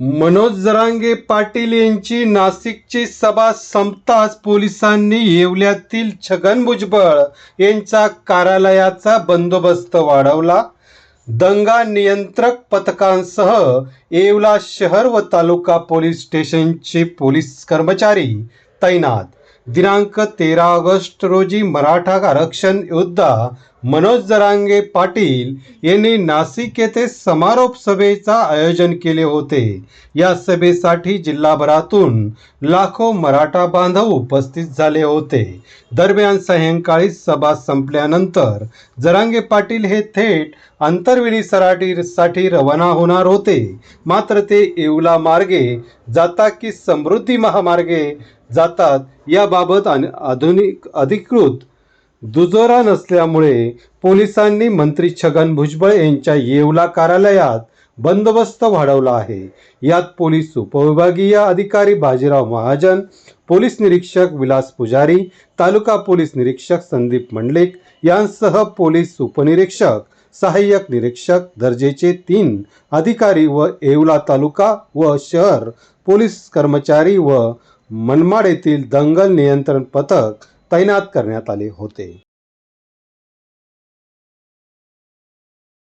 मनोज जरांगे पाटील यांची नाशिकची सभा संपताच पोलिसांनी येवल्यातील छगन भुजबळ यांचा कार्यालयाचा बंदोबस्त वाढवला. दंगा नियंत्रक पथकांसह येवला शहर व तालुका पोलीस स्टेशनचे पोलीस कर्मचारी तैनात. दिनांक तेरा ऑगस्ट रोजी मराठा आरक्षण योद्धा मनोज जरांगे पाटील यांनी नाशिक येथे समारोप सभेचा आयोजन केले होते. या सभेसाठी जिल्हाभरातून लाखो मराठा बांधव उपस्थित झाले होते. दरम्यान सायंकाळी सभा संपल्यानंतर जरांगे पाटील हे थेट आंतरविणी सराटीसाठी रवाना होणार होते. मात्र ते येवला मार्गे जाता की समृद्धी महामार्गे जातात याबाबत आधुनिक अधिकृत दुजोरा नसल्यामुळे पोलिसांनी मंत्री छगन भुजबळ यांच्या येवला कार्यालयात बंदोबस्त वाढवला आहे. यात पोलीस उपविभागीय अधिकारी बाजीराव महाजन पोलीस निरीक्षक विलास पुजारी तालुका पोलीस निरीक्षक संदीप मंडलिक यांसह पोलीस उपनिरीक्षक सहाय्यक निरीक्षक दर्जेचे तीन अधिकारी व येवला तालुका व शहर पोलीस कर्मचारी व मनमाड येथील दंगल नियंत्रण पथक तैनात करण्यात आले होते.